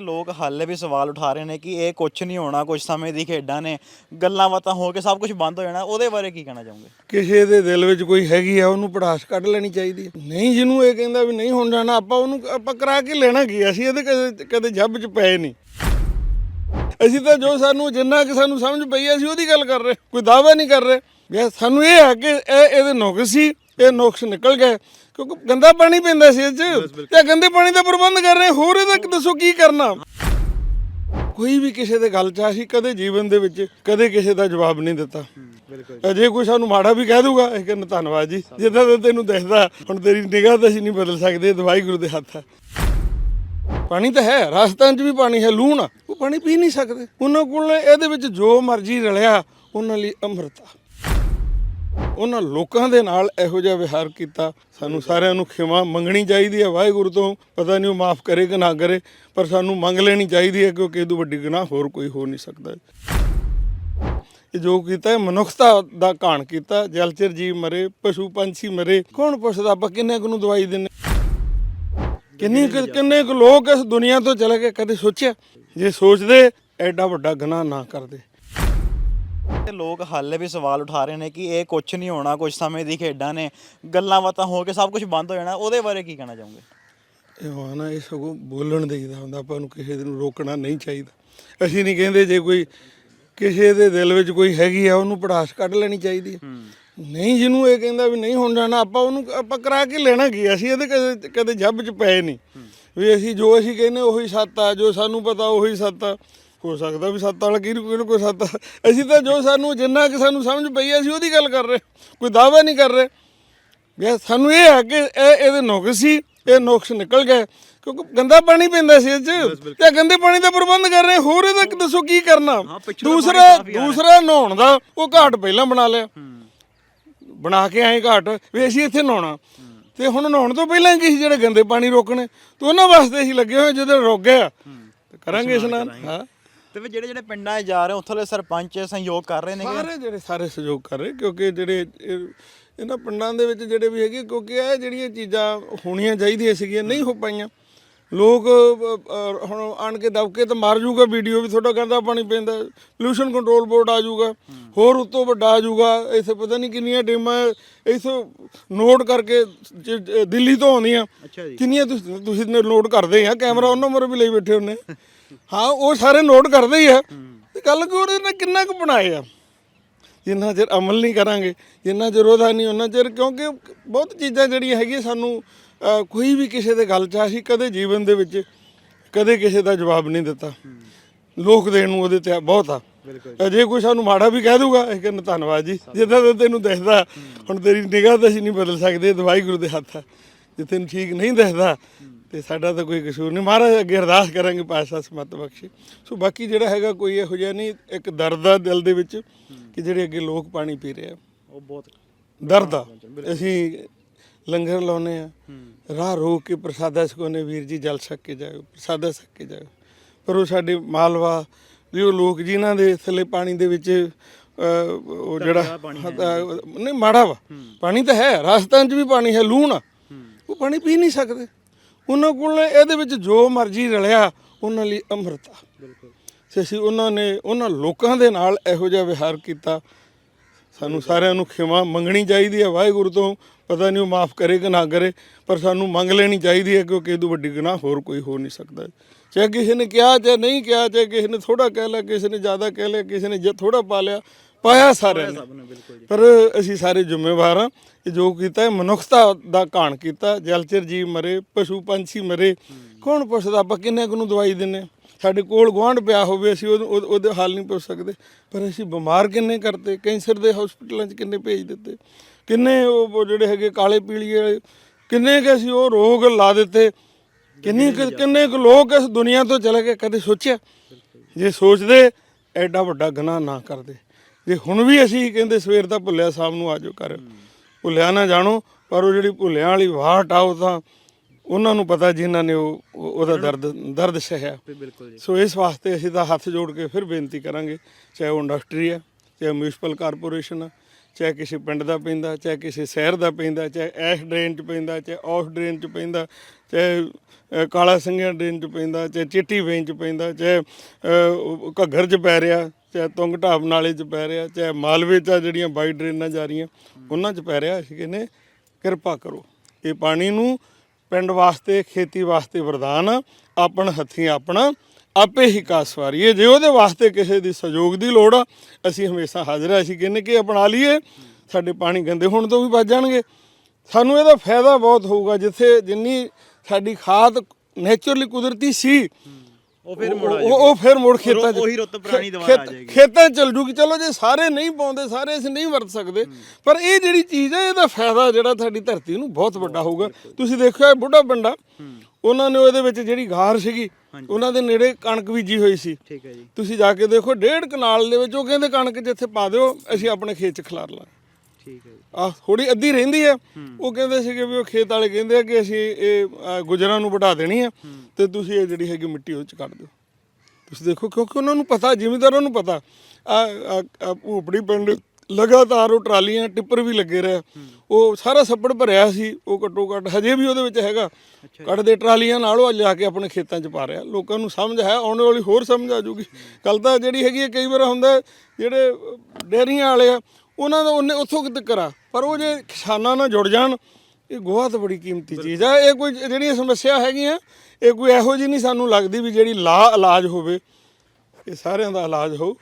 ਲੋਕ ਹਾਲੇ ਵੀ ਸਵਾਲ ਉਠਾ ਰਹੇ ਨੇ ਕਿ ਇਹ ਕੁਝ ਨਹੀਂ ਹੋਣਾ ਕੁਝ ਸਮੇਂ ਦੀ ਖੇਡਾਂ ਨੇ ਗੱਲਾਂ ਬਾਤਾਂ ਹੋ ਕੇ ਸਭ ਕੁਝ ਬੰਦ ਹੋ ਜਾਣਾ ਉਹਦੇ ਬਾਰੇ ਕੀ ਕਹਿਣਾ ਚਾਹੋਗੇ? ਕਿਸੇ ਦੇ ਦਿਲ ਵਿੱਚ ਕੋਈ ਹੈਗੀ ਆ ਉਹਨੂੰ ਪੜਾਸ ਕੱਢ ਲੈਣੀ ਚਾਹੀਦੀ ਹੈ ਨਹੀਂ ਜਿਹਨੂੰ ਇਹ ਕਹਿੰਦਾ ਵੀ ਨਹੀਂ ਹੋਣ ਜਾਣਾ ਆਪਾਂ ਉਹਨੂੰ ਆਪਾਂ ਕਰਾ ਕੇ ਲੈਣਾ ਕੀ ਅਸੀਂ ਇਹਦੇ ਕਦੇ ਕਦੇ ਜੱਬ 'ਚ ਪਏ ਨਹੀਂ। ਅਸੀਂ ਤਾਂ ਜੋ ਸਾਨੂੰ ਜਿੰਨਾ ਕਿ ਸਾਨੂੰ ਸਮਝ ਪਈ ਹੈ, ਅਸੀਂ ਉਹਦੀ ਗੱਲ ਕਰ ਰਹੇ। ਕੋਈ ਦਾਅਵਾ ਨਹੀਂ ਕਰ ਰਹੇ। ਵੀ ਸਾਨੂੰ ਇਹ ਹੈ ਕਿ ਇਹ ਇਹਦੇ ਨੁਕਸ ਸੀ ਇਹ ਨੁਕਸ ਨਿਕਲ ਗਏ ਕਿਉਂਕਿ ਗੰਦਾ ਪਾਣੀ ਪੈਂਦਾ ਸੀ ਇਹ 'ਚ। ਤੇ ਗੰਦੇ ਪਾਣੀ ਦਾ ਪ੍ਰਬੰਧ ਕਰ ਰਹੇ ਹੋਰ ਇਹਦਾ ਦੱਸੋ ਕੀ ਕਰਨਾ? ਕੋਈ ਵੀ ਕਿਸੇ ਦੇ ਗੱਲ 'ਚ ਅਸੀਂ ਕਦੇ ਜੀਵਨ ਦੇ ਵਿੱਚ ਕਦੇ ਕਿਸੇ ਦਾ ਜਵਾਬ ਨਹੀਂ ਦਿੱਤਾ। ਬਿਲਕੁਲ। ਜੇ ਕੋਈ ਸਾਨੂੰ ਮਾੜਾ ਵੀ ਕਹਿ ਦੂਗਾ ਅਸੀਂ ਕਹਿੰਦੇ ਧੰਨਵਾਦ ਜੀ। ਜਿੱਦਾਂ ਦਾ ਤੈਨੂੰ ਦਿਖਦਾ ਹੁਣ ਤੇਰੀ ਨਿਗਾਹ ਤਾਂ ਅਸੀਂ ਨਹੀਂ ਬਦਲ ਸਕਦੇ ਦਵਾਈ ਗੁਰੂ ਦੇ ਹੱਥ ਹੈ ਪਾਣੀ ਤਾਂ ਹੈ ਰਾਜਸਥਾਨ 'ਚ ਵੀ ਪਾਣੀ ਹੈ ਲੂਣ ਉਹ ਪਾਣੀ ਪੀ ਨਹੀਂ ਸਕਦੇ। ਉਹਨਾਂ ਕੋਲ ਇਹਦੇ ਵਿੱਚ ਜੋ ਮਰਜ਼ੀ ਰਲਿਆ ਉਹਨਾਂ ਲਈ ਅੰਮ੍ਰਿਤਾ ਉਹਨਾਂ ਲੋਕਾਂ ਦੇ ਨਾਲ ਇਹੋ ਜਿਹਾ ਵਿਹਾਰ ਕੀਤਾ। ਸਾਨੂੰ ਸਾਰਿਆਂ ਨੂੰ ਖਿਮਾ ਮੰਗਣੀ ਚਾਹੀਦੀ ਹੈ। ਵਾਹਿਗੁਰੂ ਤੋਂ ਪਤਾ ਨਹੀਂ ਉਹ ਮਾਫ ਕਰੇ ਕਿ ਨਾ ਕਰੇ, ਪਰ ਸਾਨੂੰ ਮੰਗ ਲੈਣੀ ਚਾਹੀਦੀ ਹੈ ਕਿਉਂਕਿ ਇਹ ਤੋਂ ਵੱਡੀ ਗੁਨਾਹ ਹੋਰ ਕੋਈ ਹੋ ਨਹੀਂ ਸਕਦਾ। ਇਹ ਜੋ ਕੀਤਾ ਹੈ ਮਨੁੱਖਤਾ ਦਾ ਘਾਣ ਕੀਤਾ। ਜਲਚਰ ਜੀਵ ਮਰੇ, ਪਸ਼ੂ ਪੰਛੀ ਮਰੇ। ਕੌਣ ਪੁੱਛਦਾ ਆਪਾਂ ਕਿੰਨੇ ਕੁ ਨੂੰ ਦਵਾਈ ਦਿੰਨੇ ਕਿੰਨੇ ਕੁ- ਕਿੰਨੇ ਕੁ ਲੋਕ ਇਸ ਦੁਨੀਆ ਤੋਂ ਚਲੇ ਗਏ, ਕਦੇ ਸੋਚਿਆ? ਜੇ ਸੋਚਦੇ, ਐਡਾ ਵੱਡਾ ਗੁਨਾਹ ਨਾ ਕਰਦੇ। ਤੇ ਲੋਕ ਹਾਲੇ ਵੀ ਸਵਾਲ ਉਠਾ ਰਹੇ ਨੇ ਕਿ ਇਹ ਕੁਝ ਨਹੀਂ ਹੋਣਾ ਕੁਝ ਸਮੇਂ ਦੀ ਖੇਡਾਂ ਨੇ ਗੱਲਾਂ ਬਾਤਾਂ ਹੋ ਕੇ ਸਭ ਕੁਝ ਬੰਦ ਹੋ ਜਾਣਾ ਉਹਦੇ ਬਾਰੇ ਕੀ ਕਹਿਣਾ ਚਾਹੋਗੇ? ਇਹ ਹੋਣਾ ਇਹ ਸਗੋਂ ਬੋਲਣ ਦੇਈਦਾ ਹੁੰਦਾ ਆਪਾਂ ਨੂੰ ਕਿਸੇ ਨੂੰ ਰੋਕਣਾ ਨਹੀਂ ਚਾਹੀਦਾ। ਅਸੀਂ ਨਹੀਂ ਕਹਿੰਦੇ ਜੇ ਕੋਈ ਕਿਸੇ ਦੇ ਦਿਲ ਵਿੱਚ ਕੋਈ ਹੈਗੀ ਆ ਉਹਨੂੰ ਪੜਾਸ ਕੱਢ ਲੈਣੀ ਚਾਹੀਦੀ ਹੈ। ਨਹੀਂ ਜਿਹਨੂੰ ਇਹ ਕਹਿੰਦਾ ਵੀ ਨਹੀਂ ਹੁਣ ਜਾਣਾ ਆਪਾਂ ਉਹਨੂੰ ਆਪਾਂ ਕਰਾ ਕੇ ਲੈਣਾ ਕੀ ਅਸੀਂ ਇਹਦੇ ਕਦੇ ਕਦੇ ਜੱਬ 'ਚ ਪਏ ਨਹੀਂ। ਵੀ ਅਸੀਂ ਜੋ ਅਸੀਂ ਕਹਿੰਦੇ ਉਹੀ ਸੱਤ ਆ ਜੋ ਸਾਨੂੰ ਪਤਾ ਉਹੀ ਸੱਤ ਆ। ਹੋ ਸਕਦਾ ਵੀ ਸੱਤ ਵਾਲਾ ਕਿਹਨੂੰ ਕਿਹਨੂੰ ਕੋਈ ਸੱਤ ਅਸੀਂ ਤਾਂ ਜੋ ਸਾਨੂੰ ਜਿੰਨਾ ਕਿ ਸਾਨੂੰ ਸਮਝ ਪਈ ਅਸੀਂ ਉਹਦੀ ਗੱਲ ਕਰ ਰਹੇ। ਕੋਈ ਦਾਅਵਾ ਨਹੀਂ ਕਰ ਰਹੇ। ਵੀ ਸਾਨੂੰ ਇਹ ਹੈ ਕਿ ਇਹ ਇਹਦੇ ਨੁਕਸ ਸੀ ਇਹ ਨੁਕਸ ਨਿਕਲ ਗਏ। ਕਿਉਂਕਿ ਗੰਦਾ ਪਾਣੀ ਪੈਂਦਾ ਸੀ 'ਚ। ਤੇ ਗੰਦੇ ਪਾਣੀ ਦਾ ਪ੍ਰਬੰਧ ਕਰ ਰਹੇ। ਹੋਰ ਇਹਦਾ ਦੱਸੋ ਕੀ ਕਰਨਾ? ਦੂਸਰਾ ਦੂਸਰਾ ਨਹਾਉਣ ਦਾ ਉਹ ਘਾਟ ਪਹਿਲਾਂ ਬਣਾ ਲਿਆ। ਬਣਾ ਕੇ ਆਏ ਘਾਟ। ਵੀ ਅਸੀਂ ਇੱਥੇ ਨਹਾਉਣਾ। ਤੇ ਹੁਣ ਨਹਾਉਣ ਤੋਂ ਪਹਿਲਾਂ ਕੀ ਸੀ ਜਿਹੜੇ ਗੰਦੇ ਪਾਣੀ ਰੋਕਣੇ। ਤੇ ਉਹਨਾਂ ਵਾਸਤੇ ਅਸੀਂ ਲੱਗੇ ਹੋਏ ਜਦੋਂ ਰੁਕ ਗਿਆ ਕਰਾਂਗੇ ਇਸ਼ਨਾਨ ਹਾਂ। ਤੇ ਫਿਰ ਜਿਹੜੇ ਜਿਹੜੇ ਪਿੰਡਾਂ 'ਚ ਜਾ ਰਹੇ ਉੱਥੋਂ ਸਰਪੰਚ ਸਹਿਯੋਗ ਕਰ ਰਹੇ ਨੇ ਸਾਰੇ ਜਿਹੜੇ ਸਾਰੇ ਸਹਿਯੋਗ ਕਰ ਰਹੇ ਕਿਉਂਕਿ ਜਿਹੜੇ ਇਹ- ਇਹਨਾਂ ਪਿੰਡਾਂ ਦੇ ਵਿੱਚ ਜਿਹੜੇ ਵੀ ਹੈਗੇ ਕਿਉਂਕਿ ਇਹ ਜਿਹੜੀਆਂ ਚੀਜ਼ਾਂ ਹੋਣੀਆਂ ਚਾਹੀਦੀਆਂ ਸੀਗੀਆਂ ਨਹੀਂ ਹੋ ਪਾਈਆਂ। ਲੋਕ ਹੁਣ ਆਣ ਕੇ ਦਬਕੇ ਤੇ ਮਾਰ ਜੂਗਾ ਵੀਡੀਓ ਵੀ ਤੁਹਾਡਾ ਗੰਦਾ ਪਾਣੀ ਪੈਂਦਾ ਪੋਲੂਸ਼ਨ ਕੰਟਰੋਲ ਬੋਰਡ ਆ ਜੂਗਾ ਹੋਰ ਉਤੋਂ ਵੱਡਾ ਆ ਜੂਗਾ ਇੱਥੇ ਪਤਾ ਨਹੀਂ ਕਿੰਨੀਆਂ ਟੀਮਾਂ ਇਥੋਂ ਨੋਟ ਕਰਕੇ ਦਿੱਲੀ ਤੋਂ ਆਉਂਦੀਆਂ। ਕਿੰਨੀਆਂ ਤੁਸੀਂ ਤੁਸੀਂ ਨੋਟ ਕਰਦੇ ਆ ਕੈਮਰਾ ਉਹਨਾਂ ਮਰ ਵੀ ਲਈ ਬੈਠੇ ਹੁੰਨੇ। ਹਾਂ ਉਹ ਸਾਰੇ ਨੋਟ ਕਰਦੇ ਹੀ ਆ। ਤੇ ਗੱਲ ਕਿ ਉਹਦੇ ਨਾਲ ਕਿੰਨਾ ਕੁ ਬਣਾਏ ਆ? ਜਿੰਨਾ ਚਿਰ ਅਮਲ ਨਹੀਂ ਕਰਾਂਗੇ ਜਿੰਨਾ ਚਿਰ ਉਹਦਾ ਨਹੀਂ ਉਹਨਾਂ ਚਿਰ ਕਿਉਂਕਿ ਬਹੁਤ ਚੀਜ਼ਾਂ ਜਿਹੜੀਆਂ ਹੈਗੀਆਂ ਸਾਨੂੰ ਕੋਈ ਵੀ ਕਿਸੇ ਦੇ ਗੱਲ 'ਚ ਅਸੀਂ ਕਦੇ ਜੀਵਨ ਦੇ ਵਿੱਚ ਕਦੇ ਕਿਸੇ ਦਾ ਜਵਾਬ ਨਹੀਂ ਦਿੱਤਾ। ਲੋਕ ਦੇਣ ਨੂੰ ਉਹਦੇ ਤੇ ਬਹੁਤ ਆ। ਬਿਲਕੁਲ ਜੇ। ਕੋਈ ਸਾਨੂੰ ਮਾੜਾ ਵੀ ਕਹਿ ਦੂਗਾ ਅਸੀਂ ਕਹਿੰਦੇ ਧੰਨਵਾਦ ਜੀ। ਜਿੱਦਾਂ ਦਾ ਤੈਨੂੰ ਦਿਖਦਾ ਹੁਣ ਤੇਰੀ ਨਿਗਾਹ ਤਾਂ ਅਸੀਂ ਨਹੀਂ ਬਦਲ ਸਕਦੇ ਦਵਾਈ ਗੁਰੂ ਦੇ ਹੱਥ ਹੈ ਜੇ ਤੈਨੂੰ ਠੀਕ ਨਹੀਂ ਦਿਖਦਾ ਤੇ ਸਾਡਾ ਤਾਂ ਕੋਈ ਕਸੂਰ ਨਹੀਂ। ਮਹਾਰਾਜ ਅੱਗੇ ਅਰਦਾਸ ਕਰਾਂਗੇ ਪਾਤਸ਼ਾਹ ਸਮਤ ਬਖਸ਼ੇ। ਸੋ ਬਾਕੀ ਜਿਹੜਾ ਹੈਗਾ ਕੋਈ ਇਹੋ ਜਿਹਾ ਨਹੀਂ ਇੱਕ ਦਰਦ ਆ ਦਿਲ ਦੇ ਵਿੱਚ ਕਿ ਜਿਹੜੇ ਅੱਗੇ ਲੋਕ ਪਾਣੀ ਪੀ ਰਹੇ ਆ। ਉਹ ਬਹੁਤ ਦਰਦ ਆ। ਅਸੀਂ ਲੰਗਰ ਲਾਉਨੇ ਆ। ਰਾਹ ਰੋਕ ਕੇ ਪ੍ਰਸਾਦਾ ਸਕੋਨੇ ਵੀਰ ਜੀ ਜਲ ਛਕ ਕੇ ਜਾਓ ਪ੍ਰਸਾਦਾ ਛਕ ਕੇ ਜਾਓ ਪਰ ਉਹ ਸਾਡੇ ਮਾਲਵਾ ਵੀ ਉਹ ਲੋਕ ਜਿਨ੍ਹਾਂ ਦੇ ਥੱਲੇ ਪਾਣੀ ਦੇ ਵਿੱਚ ਉਹ ਜਿਹੜਾ ਨਹੀਂ ਮਾੜਾ ਵਾ। ਪਾਣੀ ਤਾਂ ਹੈ ਰਾਜਸਥਾਨ 'ਚ ਵੀ ਪਾਣੀ ਹੈ ਲੂਣ ਉਹ ਪਾਣੀ ਪੀ ਨਹੀਂ ਸਕਦੇ। ਉਹਨਾਂ ਕੋਲ ਇਹਦੇ ਵਿੱਚ ਜੋ ਮਰਜ਼ੀ ਰਲਿਆ ਉਹਨਾਂ ਲਈ ਅੰਮ੍ਰਿਤਾ। ਬਿਲਕੁਲ। ਤੇ ਅਸੀਂ ਉਹਨਾਂ ਨੇ ਉਹਨਾਂ ਲੋਕਾਂ ਦੇ ਨਾਲ ਇਹੋ ਜਿਹਾ ਵਿਹਾਰ ਕੀਤਾ। ਸਾਨੂੰ ਸਾਰਿਆਂ ਨੂੰ ਖਿਮਾ ਮੰਗਣੀ ਚਾਹੀਦੀ ਹੈ ਵਾਹਿਗੁਰੂ ਤੋਂ ਪਤਾ ਨਹੀਂ ਉਹ ਮਾਫ ਕਰੇ ਕਿ ਨਾ ਕਰੇ ਪਰ ਸਾਨੂੰ ਮੰਗ ਲੈਣੀ ਚਾਹੀਦੀ ਹੈ ਕਿਉਂਕਿ ਇਹ ਤੋਂ ਵੱਡੀ ਗੁਨਾਹ ਹੋਰ ਕੋਈ ਹੋ ਨਹੀਂ ਸਕਦਾ। ਚਾਹੇ ਕਿਸੇ ਨੇ ਕਿਹਾ ਚਾਹੇ ਨਹੀਂ ਕਿਹਾ ਚਾਹੇ ਕਿਸੇ ਨੇ ਥੋੜਾ ਕਹਿ ਲਿਆ ਕਿਸੇ ਨੇ ਜ਼ਿਆਦਾ ਕਹਿ ਲਿਆ ਕਿਸੇ ਨੇ ਥੋੜਾ ਪਾ ਲਿਆ ਪਾਇਆ ਸਾਰਿਆਂ ਨੇ ਸਭ ਨੂੰ। ਬਿਲਕੁਲ ਜੀ। ਪਰ ਅਸੀਂ ਸਾਰੇ ਜ਼ਿੰਮੇਵਾਰ ਹਾਂ ਇਹ ਜੋ ਕੀਤਾ ਮਨੁੱਖਤਾ ਦਾ ਘਾਣ ਕੀਤਾ ਜਲਚਰ ਜੀਵ ਮਰੇ ਪਸ਼ੂ ਪੰਛੀ ਮਰੇ। ਕੌਣ ਪੁੱਛਦਾ ਆਪਾਂ ਕਿੰਨੇ ਕੁ ਨੂੰ ਦਵਾਈ ਦਿੰਨੇ ਸਾਡੇ ਕੋਲ ਗੁਆਂਢ ਪਿਆ ਹੋਵੇ ਅਸੀਂ ਉਹਦੇ- ਉਹਦੇ ਹਾਲ ਨਹੀਂ ਪੁੱਛ ਸਕਦੇ। ਪਰ ਅਸੀਂ ਬਿਮਾਰ ਕਿੰਨੇ ਕਰਤੇ ਕੈਂਸਰ ਦੇ ਹਸਪੀਟਲਾਂ 'ਚ ਕਿੰਨੇ ਭੇਜ ਦਿੱਤੇ? ਕਿੰਨੇ ਉਹ ਉਹ ਜਿਹੜੇ ਹੈਗੇ ਕਾਲੇ ਪੀਲੀਏ ਵਾਲੇ ਕਿੰਨੇ ਕਿ ਅਸੀਂ ਉਹ ਰੋਗ ਲਾ ਦਿੱਤੇ? ਕਿੰਨੇ ਕਿੰਨੇ ਕੁ ਲੋਕ ਇਸ ਦੁਨੀਆ ਤੋਂ ਚਲੇ ਗਏ ਕਦੇ ਸੋਚਿਆ? ਜੇ ਸੋਚਦੇ ਐਡਾ ਵੱਡਾ ਗੁਨਾਹ ਨਾ ਕਰਦੇ। ਜੇ ਹੁਣ ਵੀ ਅਸੀਂ ਕਹਿੰਦੇ ਸਵੇਰ ਦਾ ਭੁੱਲਿਆ ਸ਼ਾਮ ਨੂੰ ਆਜੋ ਕਰ ਭੁੱਲਿਆ ਨਾ ਜਾਣੋ ਪਰ ਉਹ ਜਿਹੜੀ ਭੁੱਲਿਆਂ ਵਾਲੀ ਵਾਟ ਆ ਉਹ ਤਾਂ ਉਹਨਾਂ ਨੂੰ ਪਤਾ ਜਿਨ੍ਹਾਂ ਨੇ ਉਹ ਉਹ- ਉਹਦਾ ਦਰਦ ਦਰਦ ਸਹਿਆ। ਸੋ ਇਸ ਵਾਸਤੇ ਅਸੀਂ ਤਾਂ ਹੱਥ ਜੋੜ ਕੇ ਫਿਰ ਬੇਨਤੀ ਕਰਾਂਗੇ ਚਾਹੇ ਉਹ ਇੰਡਸਟਰੀ ਹੈ ਚਾਹੇ ਮਿਊਨਿਸਪਲ ਕਾਰਪੋਰੇਸ਼ਨ ਹੈ ਚਾਹੇ ਕਿਸੇ ਪਿੰਡ ਦਾ ਪੈਂਦਾ ਚਾਹੇ ਕਿਸੇ ਸ਼ਹਿਰ ਦਾ ਪੈਂਦਾ ਚਾਹੇ ਐਸ਼ ਡਰੇਨ 'ਚ ਪੈਂਦਾ ਚਾਹੇ ਆਫ ਡਰੇਨ 'ਚ ਪੈਂਦਾ ਚਾਹੇ ਕਾਲਾ ਸਿੰਘਿਆ ਡਰੇਨ 'ਚ ਪੈਂਦਾ ਚਾਹੇ ਚਿੱਟੀ ਵੇਨ 'ਚ ਪੈਂਦਾ ਚਾਹੇ ਘੱਗਰ 'ਚ ਪੈ ਰਿਹਾ। ਚਾਹੇ ਤੁੰਗ ਢਾਬ ਨਾਲੇ 'ਚ ਪੈ ਰਿਹਾ, ਚਾਹੇ ਮਾਲਵੇ 'ਚ ਆ ਜਿਹੜੀਆਂ ਬਾਈ ਡਰੇਨਾਂ ਜਾ ਰਹੀਆਂ, ਉਹਨਾਂ 'ਚ ਪੈ ਰਿਹਾ। ਅਸੀਂ ਕਹਿੰਦੇ, ਕਿਰਪਾ ਕਰੋ। ਇਹ ਪਾਣੀ ਨੂੰ ਪਿੰਡ ਵਾਸਤੇ, ਖੇਤੀ ਵਾਸਤੇ ਵਰਦਾਨ ਆ ਆਪਣ ਹੱਥੀਂ ਆਪਣਾ, ਆਪੇ ਹੀ ਕਾਸ ਵਾਰੀਏ ਜੇ ਉਹਦੇ ਵਾਸਤੇ ਕਿਸੇ ਦੀ ਸਹਿਯੋਗ ਦੀ ਲੋੜ ਆ, ਅਸੀਂ ਹਮੇਸ਼ਾ ਹਾਜ਼ਰ ਆ। ਅਸੀਂ ਕਹਿੰਦੇ ਕਿ ਅਪਣਾ ਲਈਏ, ਸਾਡੇ ਪਾਣੀ ਗੰਦੇ ਹੋਣ ਤੋਂ ਵੀ ਬਚ ਜਾਣਗੇ। ਸਾਨੂੰ ਇਹਦਾ ਫਾਇਦਾ ਬਹੁਤ ਹੋਊਗਾ, ਜਿੱਥੇ ਜਿੰਨੀ ਸਾਡੀ ਖਾਦ ਨੇਚਰਲੀ ਕੁਦਰਤੀ ਸੀ ਉਹ ਫਿਰ ਉਹ ਉਹ- ਉਹ ਫਿਰ ਮੁੜ ਖੇਤਾਂ 'ਚ ਉਹੀ ਰੁੱਤ ਪੁਰਾਣੀ ਦੁਬਾਰਾ ਆ ਜਾਏਗੀ। ਖੇਤਾਂ 'ਚ ਚੱਲ ਜੂਗੀ ਚਲੋ ਜੇ ਸਾਰੇ ਨਹੀਂ ਪਾਉਂਦੇ ਸਾਰੇ ਅਸੀਂ ਨਹੀਂ ਵਰਤ ਸਕਦੇ ਪਰ ਇਹ ਜਿਹੜੀ ਚੀਜ਼ ਹੈ ਇਹਦਾ ਫਾਇਦਾ ਜਿਹੜਾ ਸਾਡੀ ਧਰਤੀ ਨੂੰ ਬਹੁਤ ਵੱਡਾ ਹੋਊਗਾ। ਤੁਸੀਂ ਦੇਖਿਆ ਇਹ ਬੁੱਢਾ ਬੰਡਾ ਉਹਨਾਂ ਨੇ ਉਹਦੇ ਵਿੱਚ ਜਿਹੜੀ ਗਾਰ ਸੀਗੀ ਉਹਨਾਂ ਦੇ ਨੇੜੇ ਕਣਕ ਬੀਜੀ ਹੋਈ ਸੀ। ਠੀਕ ਹੈ ਜੀ। ਤੁਸੀਂ ਜਾ ਕੇ ਦੇਖੋ ਡੇਢ ਕਨਾਲ ਦੇ ਵਿੱਚ ਉਹ ਕਹਿੰਦੇ ਕਣਕ ਜਿੱਥੇ ਪਾ ਦਿਓ ਅਸੀਂ ਆਪਣੇ ਖੇਤ 'ਚ ਖਿਲਾਰ ਲਾਂਗੇ। ਠੀਕ ਹੈ ਆ ਥੋੜੀ ਅੱਧੀ ਰਹਿੰਦੀ ਹੈ। ਉਹ ਕਹਿੰਦੇ ਸੀਗੇ ਵੀ ਉਹ ਖੇਤ ਵਾਲੇ ਕਹਿੰਦੇ ਆ ਕਿ ਅਸੀਂ ਇਹ ਗੁਜਰਾਂ ਨੂੰ ਵਢਾ ਦੇਣੀ ਆ ਤੇ ਤੁਸੀਂ ਇਹ ਜਿਹੜੀ ਹੈਗੀ ਮਿੱਟੀ ਉਹ ਚ ਕੱਢ ਦਿਓ। ਤੁਸੀਂ ਦੇਖੋ ਕਿਉਂਕਿ ਉਹਨਾਂ ਨੂੰ ਪਤਾ ਜ਼ਿਮੀਂਦਾਰਾਂ ਨੂੰ ਪਤਾ। ਆ ਭੂਪੜੀ ਪਿੰਡ ਲਗਾਤਾਰ ਉਹ ਟਰਾਲੀਆਂ ਟਿੱਪਰ ਵੀ ਲੱਗੇ ਰਹੇ। ਉਹ ਸਾਰਾ ਸੱਪੜ ਭਰਿਆ ਸੀ ਉਹ ਘੱਟੋ ਘੱਟ ਹਜੇ ਵੀ ਉਹਦੇ ਵਿੱਚ ਹੈਗਾ। ਕੱਢਦੇ ਟਰਾਲੀਆਂ ਨਾਲ ਉਹ ਲਿਆ ਕੇ ਆਪਣੇ ਖੇਤਾਂ 'ਚ ਪਾ ਰਿਹਾ। ਲੋਕਾਂ ਨੂੰ ਸਮਝ ਹੈ ਆਉਣ ਵਾਲੀ ਹੋਰ ਸਮਝ ਆ ਜੂਗੀ। ਕੱਲ ਤਾਂ ਜਿਹੜੀ ਹੈਗੀ ਹੈ, ਕਈ ਵਾਰ ਹੁੰਦਾ ਜਿਹੜੇ ਅ, ਡੇਅਰੀਆਂ ਵਾਲੇ ਆ ਉਹਨਾਂ ਦਾ ਉਹਨੇ ਉੱਥੋਂ ਕਿਤੇ ਕਰਾ। ਪਰ ਉਹ ਜੇ ਕਿਸਾਨਾਂ ਨਾਲ ਜੁੜ ਜਾਣ, ਇਹ ਗੋਹਾ ਤਾਂ ਬੜੀ ਕੀਮਤੀ ਚੀਜ਼ ਆ। ਇਹ ਕੋਈ ਜਿਹੜੀਆਂ ਸਮੱਸਿਆ ਹੈਗੀਆਂ, ਇਹ ਕੋਈ ਇਹੋ ਜਿਹੀ ਨਹੀਂ ਸਾਨੂੰ ਲੱਗਦੀ ਵੀ ਜਿਹੜੀ ਲਾ ਇਲਾਜ ਹੋਵੇ, ਇਹ ਸਾਰਿਆਂ ਦਾ ਇਲਾਜ ਹੋ